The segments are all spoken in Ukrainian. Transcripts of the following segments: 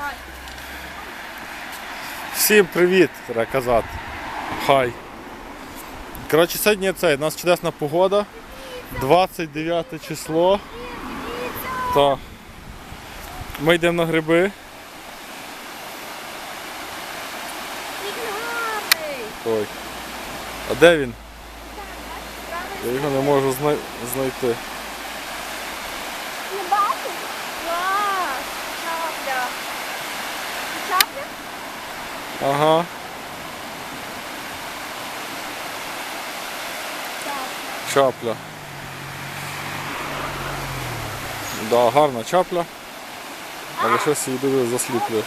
Хай. Всім привіт, треба казати. Хай. Коротше, сьогодні це, у нас чудесна погода. 29 число. Так. Ми йдемо на гриби. Ой. А де він? Я його не можу знай- знайти. Не? Клас. Чапля. Чапля? Ага. Чапля. Да, гарна чапля. Але щось її дуже засліплює.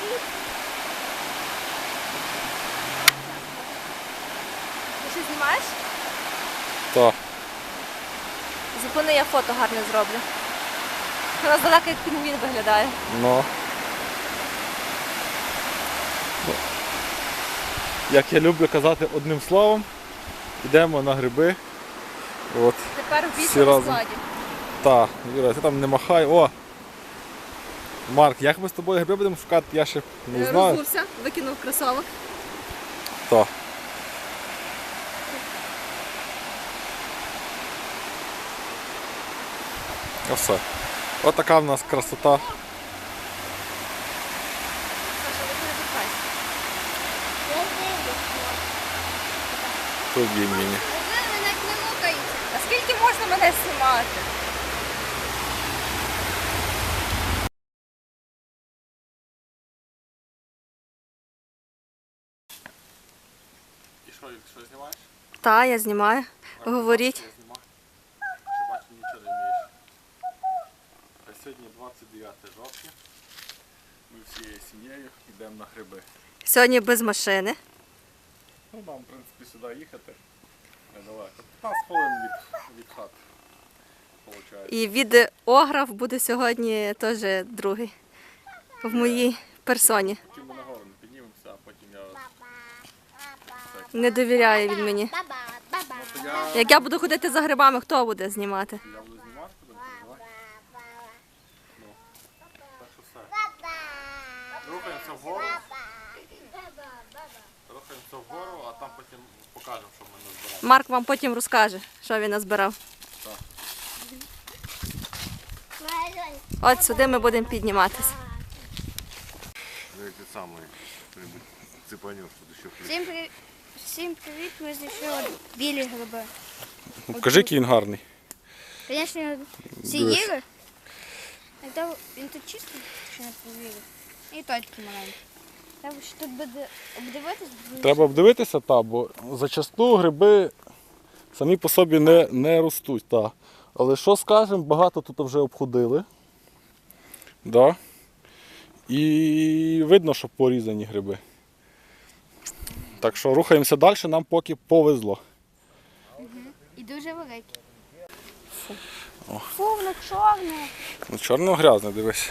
Ти що знімаєш? Так. Зупини, я фото гарне зроблю. Вона здалека як пінгвін виглядає. Ну. Як я люблю казати одним словом, йдемо на гриби. От. Тепер в більшому складі. Та, Юра, ти там не махай. О! Марк, як ми з тобою гриби будемо шукати, я ще не знаю. Розбувся, викинув кросовок. Так. Все. От така в нас красота. Саша, ви не відпайся. Тобі мені. А скільки можна мене знімати? І що, що знімаєш? Та, я знімаю. Говоріть. Я знімаю. Ще бачу, нічого не вмієш. А сьогодні 29 жовтня. Ми всією сім'єю йдемо на гриби. Сьогодні без машини. Ну, нам, в принципі, сюди їхати недалеко. 15 хвилин від, від хати. Получається. І відеограф буде сьогодні теж другий. В моїй персоні. Потім ми нагору не піднімемося, а потім я. Не довіряє він мені. Як я буду ходити за грибами, хто буде знімати? я буду знімати, будемо давай. Ну. Так що все. Рухаємося вгору. Рухаємося вгору, а там потім що ми назбирали. Марк вам потім розкаже, що він назбирав. От сюди ми будемо підніматися. Ну. Всім, при... Всім привіт, ми знайшли білі гриби. Покажи, який він гарний. Звісно, всі їли. Він тут чистий, чи не повірив. І той такий маленький. Треба що тут буде обдивитись, Треба обдивитися, та, бо зачасту гриби самі по собі не, не ростуть. Та. Але що скажемо, багато тут вже обходили. Да. І видно, що порізані гриби. Так що рухаємося далі, нам поки повезло. і дуже великий. Фу, воно чорне. Ну, чорно грязне, дивись.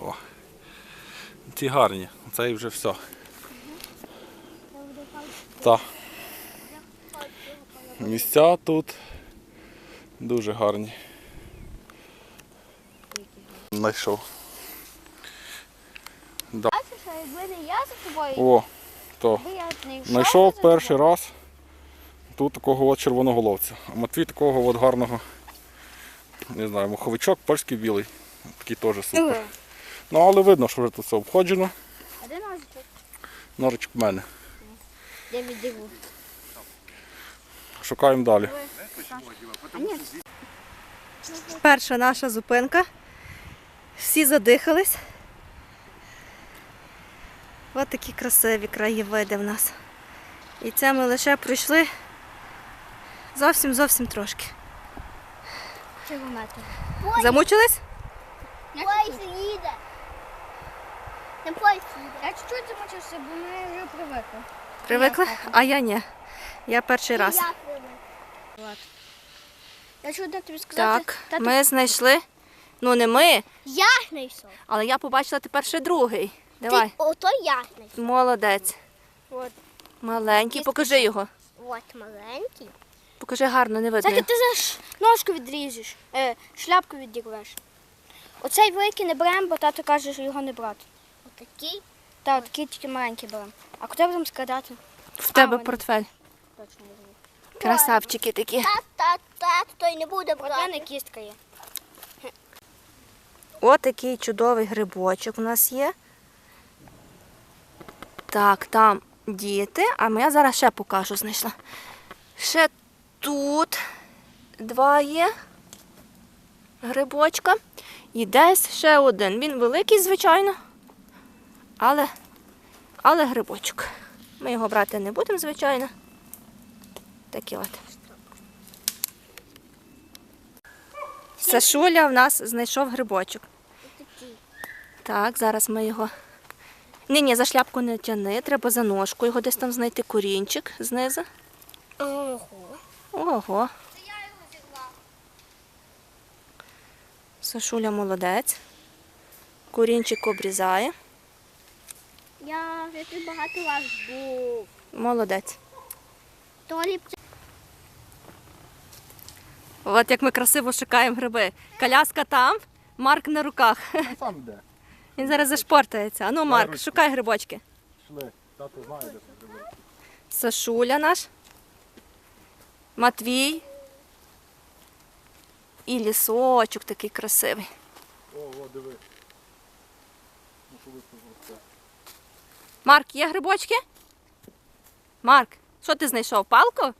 О. Ті гарні. Це і вже все. Так. Місця тут дуже гарні. Знайшов. Бачиш, а якби не я за тобою, О, то. Знайшов перший раз тут такого от червоноголовця. А Матвій такого от гарного, не знаю, моховичок, польський білий. Такий теж супер. Ну, але видно, що вже тут все обходжено. А де ножичок? Норочок в мене. Я віддиву. Шукаємо далі. Перша наша зупинка. Всі задихались. Ось такі красиві краєвиди в нас. І це ми лише пройшли зовсім зовсім трошки. Чого метр? Замучились? Поїзд їде. Не їде. Я чуть-чуть замочився, бо ми вже привикли. Привикли? А я ні. Я перший раз. Я привик. Я чую, тобі сказати. Так, Тату, ми знайшли. Ну не ми, Я знайшов. але я побачила тепер ще другий. Давай. Ти, ото я знайшов. Молодець. От, Маленький. Покажи його. от маленький. Покажи гарно, не видно. Так ти за ш- ножку відріжеш, е, шляпку відірвеш. Оцей великий не беремо, бо тато каже, що його не брати. Отакий. Так, такий тільки маленький беремо. А куди будемо складати? В тебе вони. портфель. Точно не знаю. Красавчики такі. Та, та, та, той не буде От мене брати. кістка є. Ось такий чудовий грибочок у нас є. Так, там діти, а я зараз ще покажу, знайшла. Ще тут два є грибочка. І десь ще один. Він великий, звичайно. Але, але грибочок. Ми його брати не будемо, звичайно. Такі от. Сашуля в нас знайшов грибочок. Так, зараз ми його. Ні, ні, за шляпку не тяни, треба за ножку його десь там знайти корінчик знизу. Ого. Ого. Сашуля молодець. Корінчик обрізає. Я вже тут багато раз був. Молодець. Толі От як ми красиво шукаємо гриби. Коляска там, Марк на руках. Сам йде. Він зараз зашпортається. Ану, Марк, шукай грибочки. Пішли. Тато знає, де це зробити. Сашуля наш, Матвій і лісочок такий красивий. О, о, диви. Ну, що ви це? Марк, є грибочки? Марк, що ти знайшов? Палку?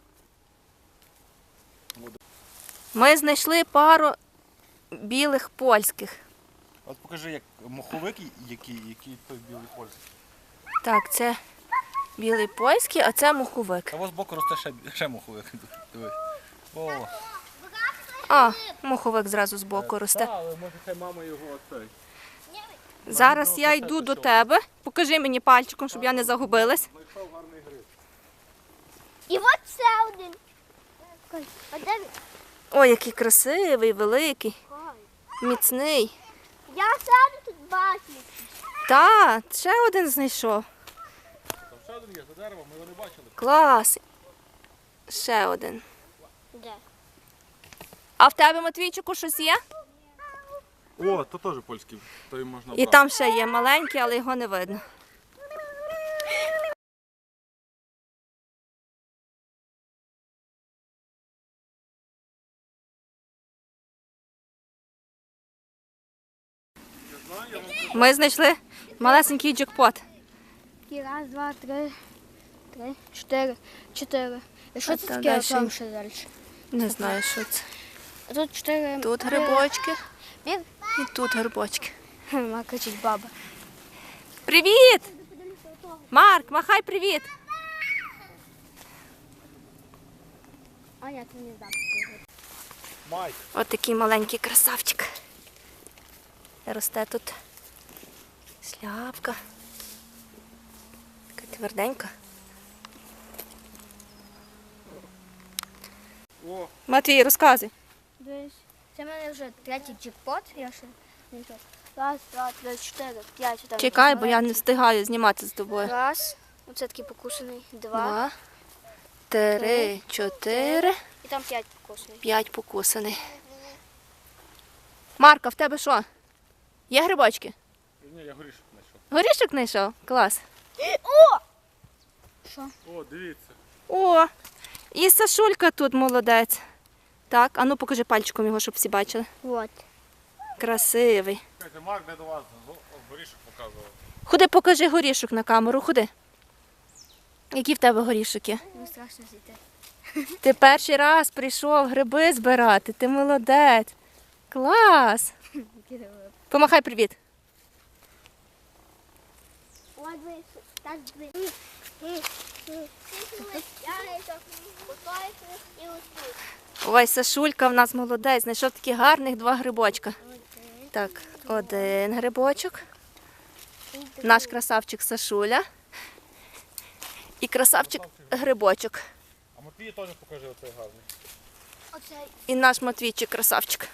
Ми знайшли пару білих польських. От покажи, як моховик, який, який той білий польський. Так, це білий польський, а це муховик. А ось збоку росте ще, ще муховик. Диви. О, А, муховик зразу збоку росте. але може хай мама його оцей. Зараз я йду до тебе. Покажи мені пальчиком, щоб я не загубилась. І от ще один. Ой, який красивий, великий, міцний. Я сяду тут бачу. Та, ще один знайшов. Там ще один є за деревом, ми його не бачили. Клас. Ще один. Де? А в тебе, Матвійчику, щось є? О, то теж польський. Той можна І там ще є маленький, але його не видно. Ми знайшли малесенький джекпот. І раз, два, три, три, чотири, чотири. І що це та таке дальше? там ще далі? Не знаю, що це. Тут чотири. Тут грибочки Він? І тут грибочки. Ма кричить баба. Привіт! Марк, махай привіт! А, ні, це не. Майк. От такий маленький красавчик. Росте тут шляпка. Така тверденька. О, Матвій, розказуй. Це в мене вже третій джекпот. Я ще не знаю. Раз, два, три, чотири, п'ять. Там Чекай, бо я не встигаю знімати з тобою. Раз. Оце такий покусаний. Два. Два, три, чотири, І там п'ять покусаний. п'ять покусаний. Марка, в тебе що? Є грибочки? ні, я горішок знайшов. Горішок знайшов? Клас. О, дивіться. О, і Сашулька тут молодець. Так, а ну покажи пальчиком його, щоб всі бачили. От. Красивий. Чекайте, Марк де до вас горішок показував. Ходи, покажи горішок на камеру, ходи. Які в тебе горішки? Не страшно зійти. Ти перший раз прийшов гриби збирати, ти молодець. Клас. Помахай привіт. Ой, Сашулька в нас молодець, знайшов таких гарних два грибочка. Так, один грибочок. Наш красавчик Сашуля. І красавчик грибочок. А Матвій теж покажи оцей гарний. І наш Матвійчик красавчик.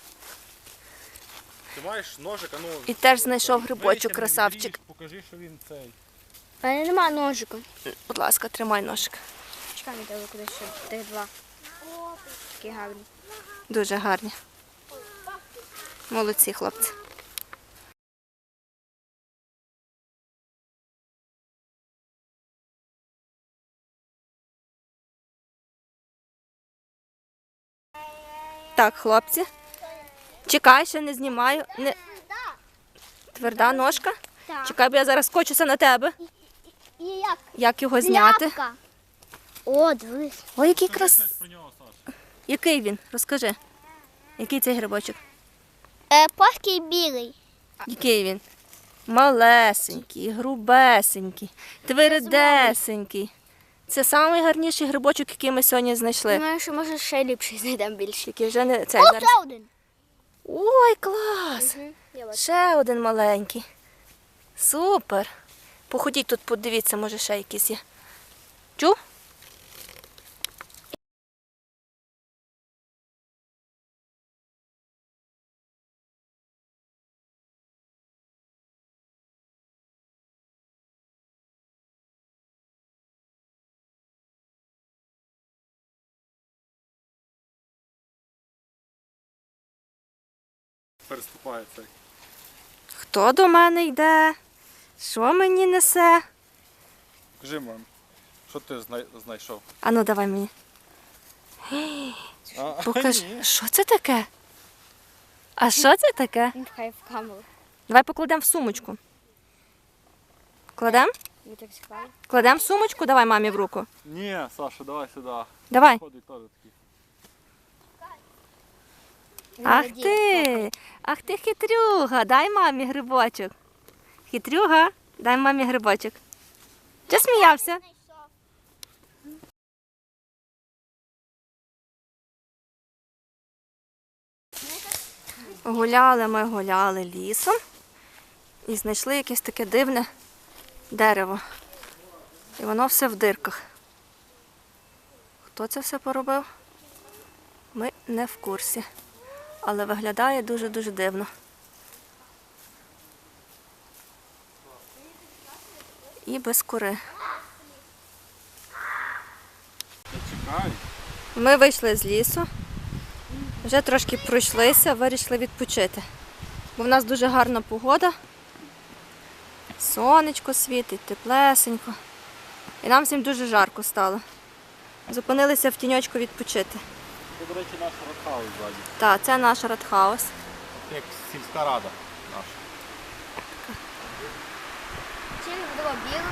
Ти маєш ножик, а ну. І теж знайшов грибочок, красавчик. Покажи, що він цей. У мене нема ножика. Будь ласка, тримай ножик. Чекай, не треба кудись ще тих два. Такі гарні. Дуже гарні. Молодці хлопці. Так, хлопці. Чекай, ще не знімаю. Не... Тверда ножка. Чекай, бо я зараз скочуся на тебе. Як його зняти? О, дивись. Ой, який крас. Який він? Розкажи. Який цей грибочок? Е, плоский білий. Який він? Малесенький, грубесенький, твердесенький. Це найгарніший грибочок, який ми сьогодні знайшли. Думаю, що може ще ліпший знайдемо більший. Який вже не цей О, зараз. ще один. Ой, клас! Ще один маленький. Супер. Походіть тут, подивіться, може ще якісь є. Чув? Переступає цей. Хто до мене йде? Що мені несе? Кажи, мам, що ти знай- знайшов? Ану, давай мені. А, Покажи. ні. Що це таке? А що це таке? Він в камеру. Давай покладемо в сумочку. Кладемо? Так склали? Кладемо в сумочку, давай мамі в руку. Ні, Саша, давай сюди. Давай. Ходить теж такий. Ах ти! Ах ти хитрюга, дай мамі грибочок. Хитрюга, дай мамі грибочок. Чи сміявся? Гуляли ми гуляли лісом і знайшли якесь таке дивне дерево. І воно все в дирках. Хто це все поробив? Ми не в курсі але виглядає дуже-дуже дивно. І без. Чекай. Ми вийшли з лісу, вже трошки пройшлися, вирішили відпочити. Бо в нас дуже гарна погода. Сонечко світить, теплесенько. І нам всім дуже жарко стало. Зупинилися в тіньочку відпочити. Це, до речі, наш ротхаус ззаді. Так, це наш радхаус. Як сільська рада наша. Чим було білих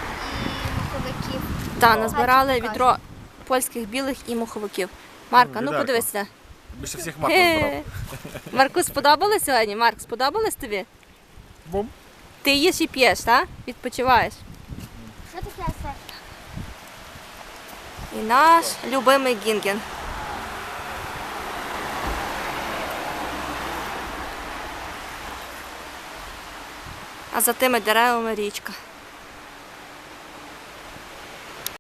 і маховиків. Так, назбирали відро польських білих і моховиків. Марка, ну відерко. подивися. Більше всіх Хе. Марку, сподобалось сьогодні? Марк, сподобалось тобі? Бум. Ти їш і п'єш, так? Відпочиваєш. Що таке це? І наш любимий гінген. А за тими деревами річка.